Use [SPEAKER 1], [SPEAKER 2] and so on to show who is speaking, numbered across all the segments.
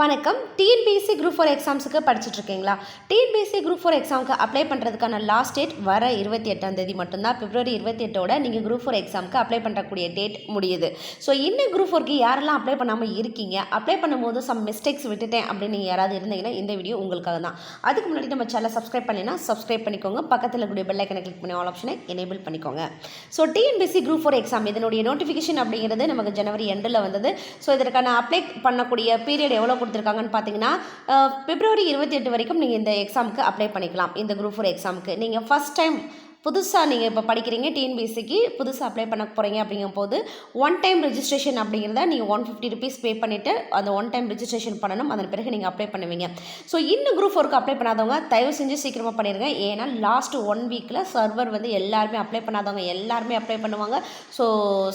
[SPEAKER 1] வணக்கம். TNPSC group four எக்ஸாம்ஸுக்கு படிச்சுட்ருக்கீங்களா? டிஎன்பிஎஸ்சி குரூப் ஃபோர் எக்ஸாமுக்கு அப்ளை பண்ணுறதுக்கான லாஸ்ட் டேட் வர இருபத்தி எட்டாம் தேதி மட்டும்தான். பிப்ரவரி இருபத்தி எட்டோட நீங்கள் குரூப் ஃபோர் எக்ஸாமுக்கு அப்ளை பண்ணக்கூடிய டேட் முடியுது. ஸோ இன்னும் குரூப் ஃபோருக்கு யாரெல்லாம் அப்ளை பண்ணாமல் இருக்கீங்க? அப்ளை பண்ணும்போது சம் மிஸ்டேக்ஸ் விட்டுட்டேன் அப்படின்னு நீங்கள் யாராவது இருந்தீங்கன்னா இந்த வீடியோ உங்களுக்காக தான். அதுக்கு முன்னாடி நம்ம சேனல் சப்ஸ்கிரைப் பண்ணினா சப்ஸ்கிரைப் பண்ணிக்கோங்க. பக்கத்தில் கூடிய பெல்லைக்கனை கிளிக் பண்ணி ஆல் ஆப்ஷனை எனேபிள் பண்ணிக்கோங்க. So TNPSC group four exam இதனுடைய நோட்டிஃபிகேஷன் அப்படிங்கிறது நமக்கு ஜனவரி எண்டில் வந்தது. ஸோ இதற்கான அப்ளை பண்ணக்கூடிய பீரியட் எவ்வளோ கொடுத்துருக்காங்கன்னு பார்த்தீங்கன்னா பிப்ரவரி இருபத்தி எட்டு வரைக்கும் நீங்கள் இந்த எக்ஸாமுக்கு அப்ளை பண்ணிக்கலாம். இந்த குரூப் ஃபோர் எக்ஸாமுக்கு நீங்கள் ஃபஸ்ட் டைம் புதுசாக நீங்கள் இப்போ படிக்கிறீங்க டிஎன்பிஎஸ்சிக்கு புதுசாக அப்ளை பண்ண போகிறீங்க அப்படிங்கும் போது ஒன் டைம் ரிஜிஸ்ட்ரேஷன் அப்படிங்கிறத நீங்கள் ஒன் ஃபிஃப்டி ருபீஸ் பே பண்ணிவிட்டு அந்த ஒன் டைம் ரிஜிஸ்ட்ரேஷன் பண்ணணும். அதன் பிறகு நீங்கள் அப்ளை பண்ணுவீங்க. ஸோ இன்னும் குரூப் ஒர்க்கு அப்ளை பண்ணாதவங்க தயவு செஞ்சு சீக்கிரமாக பண்ணிடுங்க ஏன்னா லாஸ்ட் ஒன் வீக்கில் சர்வர் வந்து எல்லாருமே அப்ளை பண்ணாதவங்க எல்லாருமே அப்ளை பண்ணுவாங்க. ஸோ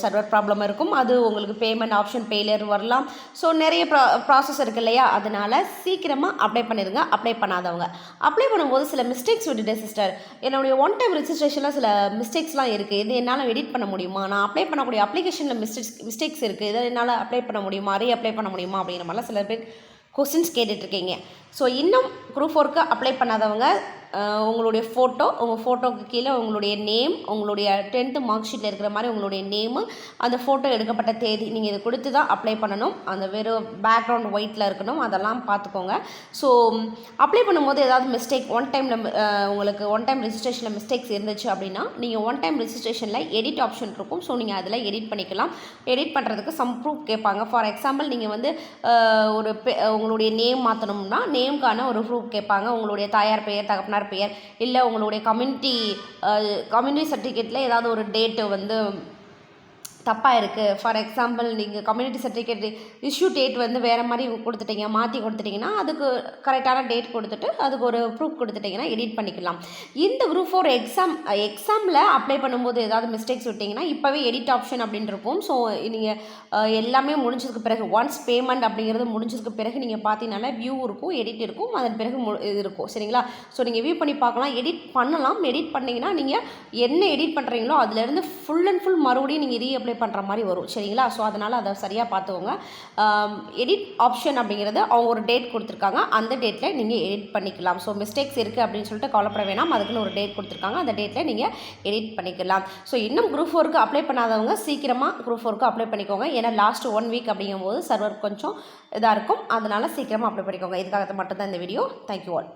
[SPEAKER 1] சர்வர் ப்ராப்ளம் இருக்கும். அது உங்களுக்கு பேமெண்ட் ஆப்ஷன் ஃபெயிலியர் வரலாம். ஸோ நிறைய ப்ரா ப்ராசஸ் இருக்குது இல்லையா? அதனால் சீக்கிரமாக அப்ளை பண்ணிடுங்க அப்ளை பண்ணாதவங்க. அப்ளை பண்ணும்போது சில மிஸ்டேக்ஸ் விட்டுட்டேன் சிஸ்டர் என்னுடைய ஒன் டைம் ரெஜிஸ்ட்ரேஷனில் சில மிஸ்டேக்ஸ்லாம் இருக்குது இது என்னால் எடிட் பண்ண முடியுமா? நான் அப்ளை பண்ணக்கூடிய அப்ளிகேஷனில் மிஸ்டேக்ஸ் மிஸ்டேக்ஸ் இருக்குது இதை என்னால் அப்ளை பண்ண முடியுமா? ரீ அப்ளை பண்ண முடியுமா? அப்படிங்கிற மாதிரிலாம் சில பேர் கொஸ்டின்ஸ் கேட்டுட்ருக்கீங்க ஸோ இன்னும் குரூப் ஃபோருக்கு அப்ளை பண்ணாதவங்க உங்களுடைய ஃபோட்டோ உங்கள் ஃபோட்டோக்கு கீழே உங்களுடைய நேம் உங்களுடைய டென்த்து மார்க் ஷீட்டில் இருக்கிற மாதிரி உங்களுடைய நேமு அந்த ஃபோட்டோ எடுக்கப்பட்ட தேதி நீங்கள் இதை கொடுத்து தான் அப்ளை பண்ணணும். அந்த வெறும் பேக்ரவுண்ட் ஒயிட்டில் இருக்கணும். அதெல்லாம் பார்த்துக்கோங்க. ஸோ அப்ளை பண்ணும்போது ஏதாவது மிஸ்டேக் ஒன் டைமில் உங்களுக்கு ஒன் டைம் ரிஜிஸ்ட்ரேஷனில் மிஸ்டேக்ஸ் இருந்துச்சு அப்படின்னா நீங்கள் ஒன் டைம் ரிஜிஸ்ட்ரேஷனில் எடிட் ஆப்ஷன் இருக்கும். ஸோ நீங்கள் அதில் எடிட் பண்ணிக்கலாம். எடிட் பண்ணுறதுக்கு சம் ப்ரூஃப் கேட்பாங்க. ஃபார் எக்ஸாம்பிள் நீங்கள் வந்து ஒரு உங்களுடைய நேம் மாற்றணும்னா நேம்க்கான ஒரு ப்ரூஃப் கேட்பாங்க. உங்களுடைய தாயார் பெயர் தகப்பனார் பெயர் இல்லை உங்களுடைய கம்யூனிட்டி கம்யூனிட்டி சர்டிஃபிகேட்டில் ஏதாவது ஒரு டேட்டு வந்து தப்பாக இருக்குது ஃபார் எக்ஸாம்பிள் நீங்கள் கம்யூனிட்டி சர்டிஃபிகேட் இஷ்யூ டேட் வந்து வேறு மாதிரி கொடுத்துட்டீங்க மாற்றி கொடுத்துட்டீங்கன்னா அதுக்கு கரெக்டான டேட் கொடுத்துட்டு அதுக்கு ஒரு ப்ரூஃப் கொடுத்துட்டீங்கன்னா எடிட் பண்ணிக்கலாம். இந்த குரூப் ஃபோர் எக்ஸாம் எக்ஸாமில் அப்ளை பண்ணும்போது ஏதாவது மிஸ்டேக்ஸ் விட்டிங்கன்னா இப்போவே எடிட் ஆப்ஷன் அப்படின்னு இருக்கும். ஸோ நீங்கள் எல்லாமே முடிஞ்சதுக்கு பிறகு ஒன்ஸ் பேமெண்ட் அப்படிங்கிறது முடிஞ்சதுக்கு பிறகு நீங்கள் பார்த்தீங்கன்னா வியூ இருக்கும் எடிட் இருக்கும் அதன் பிறகு மு இது இருக்கும். சரிங்களா? ஸோ நீங்கள் வியூ பண்ணி பார்க்கலாம் எடிட் பண்ணலாம். எடிட் பண்ணிங்கன்னா நீங்கள் என்ன எடிட் பண்ணுறீங்களோ அதுலேருந்து ஃபுல் அண்ட் ஃபுல் மறுபடியும் நீங்கள் ரீ அப்ளை பண்ணுற மாதிரி வரும். சரிங்களா? ஸோ அதனால் அதை சரியாக பார்த்துக்கோங்க. எடிட் ஆப்ஷன் அப்படிங்கிறது அவங்க ஒரு டேட் கொடுத்துருக்காங்க. அந்த டேட்டில் நீங்கள் எடிட் பண்ணிக்கலாம். ஸோ மிஸ்டேக்ஸ் இருக்குது அப்படின்னு சொல்லிட்டு கவலைப்பட வேணாம். அதுக்குன்னு ஒரு டேட் கொடுத்துருக்காங்க. அந்த டேட்டில் நீங்கள் எடிட் பண்ணிக்கலாம். ஸோ இன்னும் குரூப் ஃபோருக்கு அப்ளை பண்ணாதவங்க சீக்கிரமாக குரூப் ஃபோருக்கு அப்ளை பண்ணிக்கோங்க. ஏன்னா லாஸ்ட் ஒன் வீக் அப்படிங்கும்போது சர்வர் கொஞ்சம் இதாக இருக்கும். அதனால் சீக்கிரமாக அப்ளை பண்ணிக்கோங்க. இதுக்காக மட்டும்தான் இந்த வீடியோ தேங்க்யூ ஆல்